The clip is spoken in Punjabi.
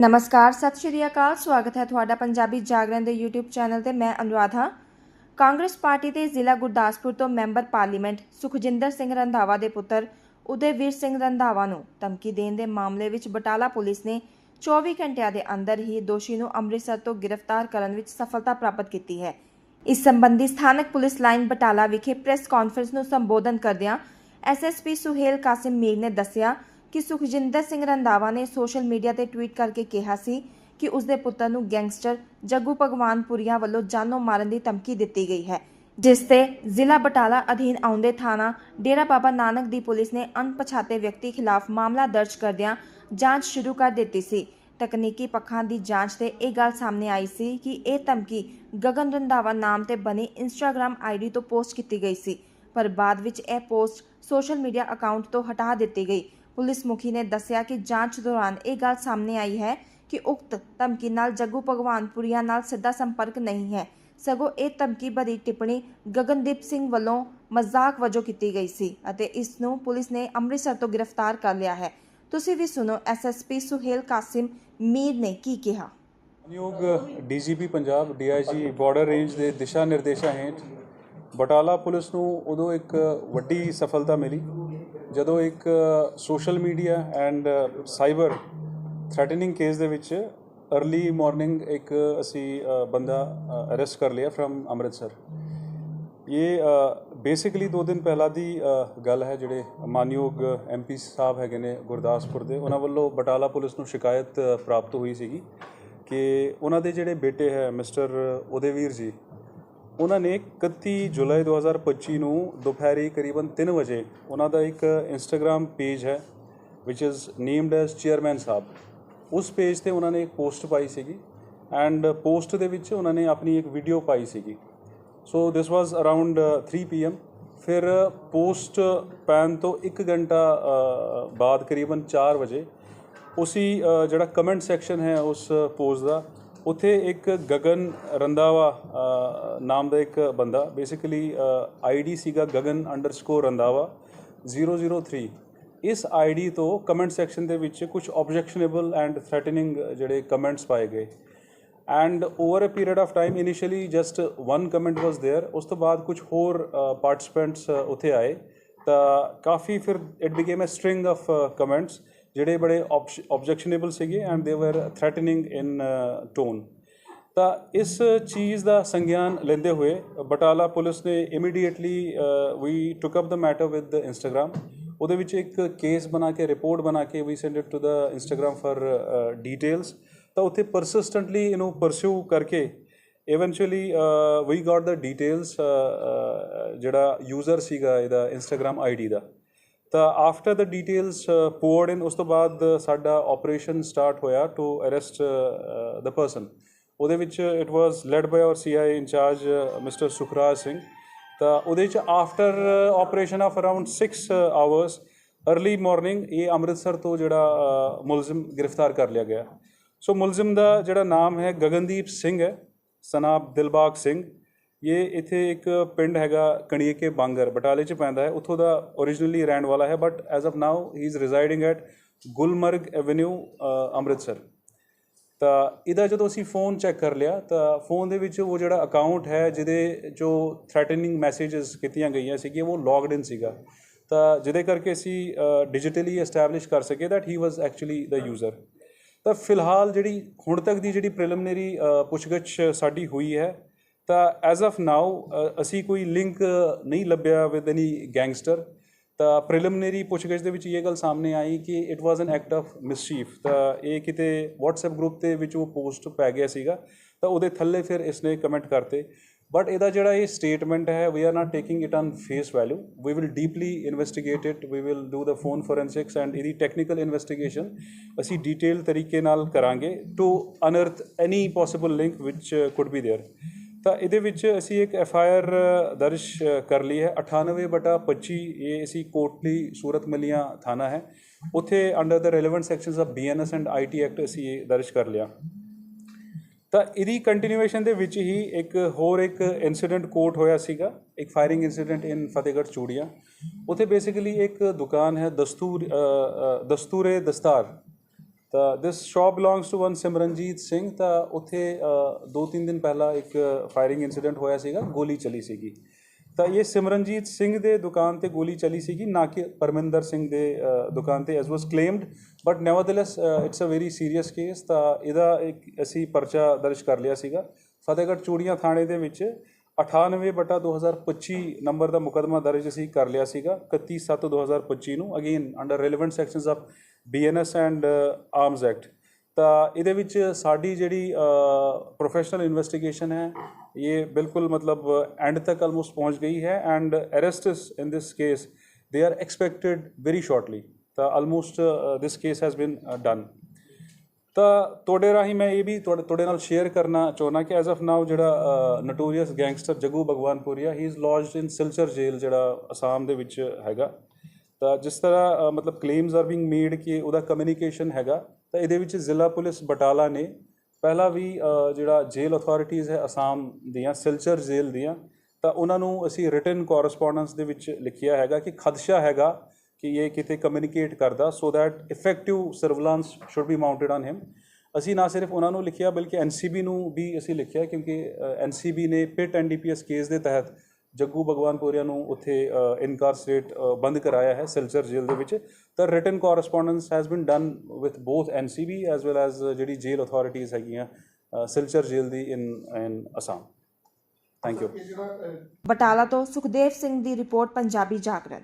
ਨਮਸਕਾਰ, ਸਤਿ ਸ਼੍ਰੀ ਅਕਾਲ, ਸਵਾਗਤ ਹੈ ਤੁਹਾਡਾ ਪੰਜਾਬੀ ਜਾਗਰਣ ਦੇ YouTube ਚੈਨਲ ਤੇ, ਮੈਂ ਅਨੁਰਾਧ। ਹਾਂ ਕਾਂਗਰਸ ਪਾਰਟੀ ਦੇ ਜ਼ਿਲ੍ਹਾ ਗੁਰਦਾਸਪੁਰ ਤੋਂ ਮੈਂਬਰ ਪਾਰਲੀਮੈਂਟ ਸੁਖਜਿੰਦਰ ਸਿੰਘ ਰੰਧਾਵਾ ਦੇ ਪੁੱਤਰ ਉਦੈਵੀਰ ਸਿੰਘ ਰੰਧਾਵਾ ਨੂੰ ਧਮਕੀ ਦੇਣ ਦੇ ਮਾਮਲੇ ਵਿੱਚ ਬਟਾਲਾ ਪੁਲਿਸ ਨੇ 24 ਘੰਟਿਆਂ ਦੇ ਅੰਦਰ ਹੀ ਦੋਸ਼ੀ ਨੂੰ ਅੰਮ੍ਰਿਤਸਰ ਤੋਂ ਗ੍ਰਿਫਤਾਰ ਕਰਨ ਵਿੱਚ ਸਫਲਤਾ ਪ੍ਰਾਪਤ ਕੀਤੀ ਹੈ। ਇਸ ਸੰਬੰਧੀ ਸਥਾਨਕ ਪੁਲਿਸ ਲਾਈਨ ਬਟਾਲਾ ਵਿਖੇ ਪ੍ਰੈਸ ਕਾਨਫਰੰਸ ਨੂੰ ਸੰਬੋਧਨ ਕਰਦਿਆਂ ਐਸਐਸਪੀ ਸੁਹੇਲ ਕਾਸਿਮ ਮੀਰ ਨੇ ਦੱਸਿਆ ਕਿ ਸੁਖਜਿੰਦਰ ਸਿੰਘ ਰੰਧਾਵਾ ਨੇ ਸੋਸ਼ਲ ਮੀਡੀਆ ਤੇ ਟਵੀਟ ਕਰਕੇ ਕਿਹਾ ਸੀ ਕਿ ਉਸ ਦੇ ਪੁੱਤਰ ਨੂੰ ਗੈਂਗਸਟਰ ਜੱਗੂ ਭਗਵਾਨਪੁਰੀਆ ਵੱਲੋਂ ਜਾਨੋਂ ਮਾਰਨ ਦੀ ਧਮਕੀ ਦਿੱਤੀ ਗਈ ਹੈ, ਜਿਸ ਤੇ ਜ਼ਿਲ੍ਹਾ ਬਟਾਲਾ ਅਧੀਨ ਆਉਂਦੇ ਥਾਣਾ ਡੇਰਾ ਬਾਬਾ ਨਾਨਕ ਦੀ ਪੁਲਿਸ ਨੇ ਅਣਪਛਾਤੇ ਵਿਅਕਤੀ ਖਿਲਾਫ ਮਾਮਲਾ ਦਰਜ ਕਰਦਿਆਂ ਜਾਂਚ ਸ਼ੁਰੂ ਕਰ ਦਿੱਤੀ ਸੀ। ਤਕਨੀਕੀ ਪੱਖਾਂ ਦੀ ਜਾਂਚ ਤੇ ਇਹ ਗੱਲ ਸਾਹਮਣੇ ਆਈ ਸੀ ਕਿ ਇਹ ਧਮਕੀ ਗਗਨ ਰੰਧਾਵਾ ਨਾਮ ਤੇ ਬਣੀ ਇੰਸਟਾਗ੍ਰam ਆਈਡੀ ਤੋਂ ਪੋਸਟ ਕੀਤੀ ਗਈ ਸੀ, ਪਰ ਬਾਅਦ ਵਿੱਚ ਇਹ ਪੋਸਟ ਸੋਸ਼ਲ ਮੀਡੀਆ ਅਕਾਊਂਟ ਤੋਂ ਹਟਾ ਦਿੱਤੀ ਗਈ। ਪੁਲਿਸ ਮੁਖੀ ਨੇ ਦੱਸਿਆ ਕਿ ਜਾਂਚ ਦੌਰਾਨ ਇਹ ਗੱਲ ਸਾਹਮਣੇ ਆਈ ਹੈ ਕਿ ਉਕਤ ਧਮਕੀ ਨਾਲ ਜੱਗੂ ਭਗਵਾਨਪੁਰੀਆ ਨਾਲ ਸਿੱਧਾ ਸੰਪਰਕ ਨਹੀਂ ਹੈ। ਸਗੋਂ ਇਹ ਧਮਕੀ ਭਰੀ ਟਿੱਪਣੀ ਗਗਨਦੀਪ ਸਿੰਘ ਵੱਲੋਂ ਮਜ਼ਾਕ ਵਜੋਂ ਕੀਤੀ ਗਈ ਸੀ ਅਤੇ ਇਸ ਨੂੰ ਪੁਲਿਸ ਨੇ ਅੰਮ੍ਰਿਤਸਰ ਤੋਂ ਗ੍ਰਿਫਤਾਰ ਕਰ ਲਿਆ ਹੈ। ਤੁਸੀਂ ਵੀ ਸੁਣੋ ਐਸਐਸਪੀ ਸੁਹੇਲ ਕਾਸਿਮ ਮੀਰ ਨੇ ਕੀ ਕਿਹਾ। ਨਿਯੋਗ DGP Punjab DIG border range ਦੇ ਦਿਸ਼ਾ ਨਿਰਦੇਸ਼ਾਂ ਹੇਠ ਬਟਾਲਾ ਪੁਲਿਸ ਨੂੰ ਉਦੋਂ ਇੱਕ ਵੱਡੀ ਸਫਲਤਾ ਮਿਲੀ। ਜਦੋਂ ਇੱਕ social media and cyber threatening case ਦੇ ਵਿੱਚ अर्ਲੀ ਮਾਰਨਿੰਗ ਇੱਕ ਅਸੀਂ ਬੰਦਾ ਅਰੈਸਟ ਕਰ ਲਿਆ ਫਰਮ ਅੰਮ੍ਰਿਤਸਰ। ਇਹ ਬੇਸਿਕਲੀ ਦੋ ਦਿਨ ਪਹਿਲਾਂ ਦੀ ਗੱਲ ਹੈ ਜਿਹੜੇ ਮਾਨਯੋਗ ਐਮਪੀ ਸਾਹਿਬ ਹੈਗੇ ਨੇ ਗੁਰਦਾਸਪੁਰ ਦੇ, ਉਹਨਾਂ ਵੱਲੋਂ ਬਟਾਲਾ ਪੁਲਿਸ ਨੂੰ ਸ਼ਿਕਾਇਤ ਪ੍ਰਾਪਤ ਹੋਈ ਸੀਗੀ ਕਿ ਉਹਨਾਂ ਦੇ ਜਿਹੜੇ ਬੇਟੇ ਹੈ ਮਿਸਟਰ ਉਦੈਵੀਰ ਜੀ ਉਹਨਾਂ ਨੇ 31 ਜੁਲਾਈ 2025 ਨੂੰ ਦੁਪਹਿਰੀ ਕਰੀਬਨ 3 ਵਜੇ ਉਹਨਾਂ ਦਾ ਇੱਕ ਇੰਸਟਾਗ੍ਰam ਪੇਜ ਹੈ, which is named as chairman Sahib. ਉਸ ਪੇਜ ਤੇ ਉਹਨਾਂ ਨੇ ਇੱਕ ਪੋਸਟ ਪਾਈ ਸੀਗੀ ਐਂਡ ਪੋਸਟ ਦੇ ਵਿੱਚ ਉਹਨਾਂ ਨੇ ਆਪਣੀ ਇੱਕ ਵੀਡੀਓ ਪਾਈ ਸੀਗੀ। So this was around 3 PM ਫਿਰ ਪੋਸਟ ਪੈਨ ਤੋਂ 1 ਘੰਟਾ ਬਾਅਦ ਕਰੀਬਨ 4 ਵਜੇ, ਉਸੀ ਜਿਹੜਾ ਕਮੈਂਟ ਸੈਕਸ਼ਨ ਹੈ ਉਸ ਪੋਸਟ ਦਾ ਉੱਥੇ ਇੱਕ ਗਗਨ ਰੰਦਾਵਾ ਅ, ਨਾਮ ਦਾ ਇੱਕ ਬੰਦਾ ਬੇਸਿਕਲੀ ਆਈਡੀ ਸੀਗਾ ਗਗਨ ਰੰਦਾਵਾ 003 ਇਸ ਆਈਡੀ ਤੋਂ ਕਮੈਂਟ ਸੈਕਸ਼ਨ ਦੇ ਵਿੱਚ ਕੁਝ ਆਬਜੈਕਸ਼ਨੇਬਲ ਐਂਡ ਥ੍ਰੈਟਨਿੰਗ ਜਿਹੜੇ ਕਮੈਂਟਸ ਪਾਏ ਗਏ and over a period of time initially just one comment was there ਉਸ ਤੋਂ ਬਾਅਦ ਕੁਝ ਹੋਰ ਪਾਰਟਿਸਪੈਂਟਸ ਉੱਥੇ ਆਏ ਤਾਂ ਕਾਫੀ ਫਿਰ it became a string of comments ਜਿਹੜੇ ਬੜੇ ਆਬਜੈਕਸ਼ਨੇਬਲ ਸੀਗੇ ਐਂਡ ਦੇ ਵਰ ਥ੍ਰੈਟਨਿੰਗ ਇਨ ਟੋਨ ਤਾਂ ਇਸ ਚੀਜ਼ ਦਾ ਸੰਗਿਆਨ ਲੈਂਦੇ ਹੋਏ ਬਟਾਲਾ ਪੁਲਿਸ ਨੇ immediately we took up the matter with Instagram ਉਹਦੇ ਵਿੱਚ ਇੱਕ ਕੇਸ ਬਣਾ ਕੇ ਰਿਪੋਰਟ ਬਣਾ ਕੇ we send it to the Instagram for details ਤਾਂ ਉੱਥੇ ਪਰਸਿਸਟੈਂਟਲੀ ਇਹਨੂੰ ਪਰਸਿਊ ਕਰਕੇ eventually we got the details ਜਿਹੜਾ ਯੂਜ਼ਰ ਸੀਗਾ ਇਹਦਾ ਇੰਸਟਾਗ੍ਰam ਆਈਡੀ ਦਾ। ਤਾਂ ਆਫਟਰ ਦ ਡੀਟੇਲਸ ਪੋਰਡ ਇਨ ਉਸ ਤੋਂ ਬਾਅਦ ਸਾਡਾ ਆਪਰੇਸ਼ਨ ਸਟਾਰਟ ਹੋਇਆ ਟੂ ਅਰੈਸਟ ਦ ਪਰਸਨ ਉਹਦੇ ਵਿੱਚ it was led by our CI incharge mister Sukhraj Singh ਤਾਂ ਉਹਦੇ ਚ after operation of around 6 hours early morning ਇਹ ਅੰਮ੍ਰਿਤਸਰ ਤੋਂ ਜਿਹੜਾ uh, ਮੁਲਜ਼ਮ ਗ੍ਰਿਫਤਾਰ ਕਰ ਲਿਆ ਗਿਆ। ਸੋ ਮੁਲਜ਼ਮ ਦਾ ਜਿਹੜਾ ਨਾਮ ਹੈ ਗਗਨਦੀਪ ਸਿੰਘ ਹੈ, ਸਨਾਬ ਦਿਲਬਾਗ ਸਿੰਘ। ਇਹ ਇੱਥੇ ਇੱਕ ਪਿੰਡ ਹੈਗਾ ਕਣੀਕੇ ਬਾਂਗਰ ਬਟਾਲੇ ਚ ਪੈਂਦਾ ਹੈ ਉੱਥੋਂ ਦਾ originally ਰਹਿਣ ਵਾਲਾ ਹੈ but as of now he is residing at Gulmarg avenue Amritsar ਤਾਂ ਇਹਦਾ ਜਦੋਂ ਅਸੀਂ ਫੋਨ ਚੈੱਕ ਕਰ ਲਿਆ ਤਾਂ ਫੋਨ ਦੇ ਵਿੱਚ ਉਹ ਜਿਹੜਾ ਅਕਾਊਂਟ ਹੈ ਜਿਹਦੇ ਜੋ ਥ੍ਰੈਟਨਿੰਗ ਮੈਸੇजेस ਕੀਤੀਆਂ ਗਈਆਂ ਸੀਗੀਆਂ ਉਹ ਲੌਗਡ ਇਨ ਸੀਗਾ ਤਾਂ ਜਿਹਦੇ ਕਰਕੇ ਅਸੀਂ ਡਿਜੀਟਲੀ ਐਸਟੈਬਲਿਸ਼ ਕਰ ਸਕੇ that he was actually the user ਤਾਂ ਫਿਲਹਾਲ ਜਿਹੜੀ ਹੁਣ ਤੱਕ ਦੀ ਜਿਹੜੀ ਪ੍ਰੀਲਿਮਿਨਰੀ ਪੁੱਛਗਿੱਛ ਸਾਡੀ ਹੋਈ ਹੈ ਤਾਂ ਐਜ਼ ਆਫ ਨਾਓ ਅਸੀਂ ਕੋਈ ਲਿੰਕ ਨਹੀਂ ਲੱਭਿਆ ਵਿਦ ਐਨੀ ਗੈਂਗਸਟਰ ਤਾਂ ਪ੍ਰੀਲਿਮਿਨਰੀ ਪੁੱਛਗਿੱਛ ਦੇ ਵਿੱਚ ਇਹ ਗੱਲ ਸਾਹਮਣੇ ਆਈ ਕਿ it was an act of mischief ਤਾਂ ਇਹ ਕਿਤੇ WhatsApp ਗਰੁੱਪ ਦੇ ਵਿੱਚ ਉਹ ਪੋਸਟ ਪੈ ਗਿਆ ਸੀਗਾ ਤਾਂ ਉਹਦੇ ਥੱਲੇ ਫਿਰ ਇਸਨੇ ਕਮੈਂਟ ਕਰਤੇ ਬਟ ਇਹਦਾ ਜਿਹੜਾ ਇਹ ਸਟੇਟਮੈਂਟ ਹੈ we are not taking it on face value we will deeply investigate it we will do the phone forensics and ਇਹਦੀ ਟੈਕਨੀਕਲ ਇਨਵੈਸਟੀਗੇਸ਼ਨ ਅਸੀਂ ਡਿਟੇਲ ਤਰੀਕੇ ਨਾਲ ਕਰਾਂਗੇ to unearth any possible link which could be there ਤਾਂ ਇਹਦੇ ਵਿੱਚ ਅਸੀਂ ਇੱਕ ਐਫ ਆਈ ਆਰ ਦਰਜ ਕਰ ਲਈ ਹੈ। 98 ਬਟਾ 25 ਇਹ ਅਸੀਂ ਕੋਟਲੀ ਸੂਰਤ ਮਲੀਆਂ ਥਾਣਾ ਹੈ। ਉੱਥੇ under the relevant sections of BNS and IT act ਅਸੀਂ ਇਹ ਦਰਜ ਕਰ ਲਿਆ। ਤਾਂ ਇਹਦੀ ਕੰਟੀਨਿਊਏਸ਼ਨ ਦੇ ਵਿੱਚ ਹੀ ਇੱਕ ਹੋਰ ਇੱਕ ਇਨਸੀਡੈਂਟ ਕੋਟ ਹੋਇਆ ਸੀਗਾ। ਇੱਕ ਫਾਇਰਿੰਗ ਇਨਸੀਡੈਂਟ ਇਨ ਫਤਿਹਗੜ੍ਹ ਚੂੜੀਆਂ। ਉੱਥੇ ਬੇਸਿਕਲੀ ਇੱਕ ਦੁਕਾਨ ਹੈ ਦਸਤੂਰ ਦਸਤੂਰੇ ਦਸਤਾਰ। ਤਾਂ this shop belongs to one Simranjit Singh ਤਾਂ ਉੱਥੇ ਅ, ਦੋ ਤਿੰਨ ਦਿਨ ਪਹਿਲਾਂ ਇੱਕ ਫਾਇਰਿੰਗ ਇਨਸੀਡੈਂਟ ਹੋਇਆ ਸੀਗਾ ਗੋਲੀ ਚਲੀ ਸੀਗੀ। ਤਾਂ ਇਹ ਸਿਮਰਨਜੀਤ ਸਿੰਘ ਦੇ ਦੁਕਾਨ ਤੇ ਗੋਲੀ ਚਲੀ ਸੀਗੀ ਨਾ ਕਿ ਪਰਮਿੰਦਰ ਸਿੰਘ ਦੇ ਦੁਕਾਨ ਤੇ as was claimed but nevertheless it's a very serious case ਤਾਂ ਇਹਦਾ ਇੱਕ ਅਸੀਂ ਪਰਚਾ ਦਰਜ ਕਰ ਲਿਆ ਸੀਗਾ। ਫਤਿਹਗੜ੍ਹ ਚੂੜੀਆਂ ਥਾਣੇ ਦੇ ਵਿੱਚ 98 ਬਟਾ 2025 ਨੰਬਰ ਦਾ ਮੁਕਦਮਾ ਦਰਜ ਅਸੀਂ ਕਰ ਲਿਆ ਸੀਗਾ 31 7 2025 ਨੂੰ again under relevant sections of BNS and arms act ਤਾਂ ਇਹਦੇ ਵਿੱਚ ਸਾਡੀ ਜਿਹੜੀ ਪ੍ਰੋਫੈਸ਼ਨਲ ਇਨਵੈਸਟੀਗੇਸ਼ਨ ਹੈ, ਇਹ ਬਿਲਕੁਲ ਮਤਲਬ ਐਂਡ ਤੱਕ ਆਲਮੋਸਟ ਪਹੁੰਚ ਗਈ ਹੈ and arrests in this case they are expected very shortly ਤਾਂ almost this case has been done ਤਾਂ ਤੁਹਾਡੇ ਰਾਹੀਂ ਮੈਂ ਇਹ ਵੀ ਤੁਹਾਡੇ ਨਾਲ ਸ਼ੇਅਰ ਕਰਨਾ ਚਾਹੁੰਦਾ ਕਿ ਐਜ਼ ਆਫ ਨਾਓ ਜਿਹੜਾ notorious gangster Jaggu Bhagwanpuria he is lodged in Silchar jail ਜਿਹੜਾ ਅਸਾਮ ਦੇ ਵਿੱਚ ਹੈਗਾ। ਤਾਂ ਜਿਸ ਤਰ੍ਹਾਂ ਮਤਲਬ ਕਲੇਮਸ ਆਰ ਬੀਇੰਗ ਮੇਡ ਕਿ ਉਹਦਾ ਕਮਿਊਨੀਕੇਸ਼ਨ ਹੈਗਾ, ਤਾਂ ਇਹਦੇ ਵਿੱਚ ਜ਼ਿਲ੍ਹਾ ਪੁਲਿਸ ਬਟਾਲਾ ਨੇ ਪਹਿਲਾਂ ਵੀ ਜਿਹੜਾ ਜੇਲ੍ਹ ਅਥਾਰਟੀਆਂ ਹੈ ਅਸਾਮ ਦੀਆਂ ਸਿਲਚਰ ਜੇਲ੍ਹ ਦੀਆਂ, ਤਾਂ ਉਹਨਾਂ ਨੂੰ ਅਸੀਂ ਰਿਟਨ ਕੋਰਸਪੋਂਡੈਂਸ ਦੇ ਵਿੱਚ ਲਿਖਿਆ ਹੈਗਾ ਕਿ ਖਦਸ਼ਾ ਹੈਗਾ ਕਿ ਇਹ ਕਿਤੇ ਕਮਿਊਨੀਕੇਟ ਕਰਦਾ so that effective surveillance should be mounted on him ਅਸੀਂ ਨਾ ਸਿਰਫ ਉਹਨਾਂ ਨੂੰ ਲਿਖਿਆ ਬਲਕਿ ਐਨਸੀਬੀ ਨੂੰ ਵੀ ਅਸੀਂ ਲਿਖਿਆ ਕਿਉਂਕਿ ਐਨਸੀਬੀ ਨੇ ਪਿਟ ਐਨਡੀਪੀਐਸ ਕੇਸ ਦੇ ਤਹਿਤ ਜੱਗੂ ਭਗਵਾਨਪੁਰੀਆ ਨੂੰ ਉੱਥੇ ਇਨਕਾਰਸਰੇਟ ਬੰਦ ਕਰਾਇਆ ਹੈ ਸਿਲਚਰ ਜੇਲ੍ਹ ਦੇ ਵਿੱਚ। ਤਾਂ written correspondence has been done with both NCB as well as ਜਿਹੜੀ ਜੇਲ੍ਹ ਅਥਾਰਟੀਆਂ ਹੈਗੀਆਂ ਸਿਲਚਰ ਜੇਲ੍ਹ ਦੀ in in Assam thank you Batala ਤੋਂ ਸੁਖਦੇਵ ਸਿੰਘ ਦੀ ਰਿਪੋਰਟ ਪੰਜਾਬੀ ਜਾਗਰਣ।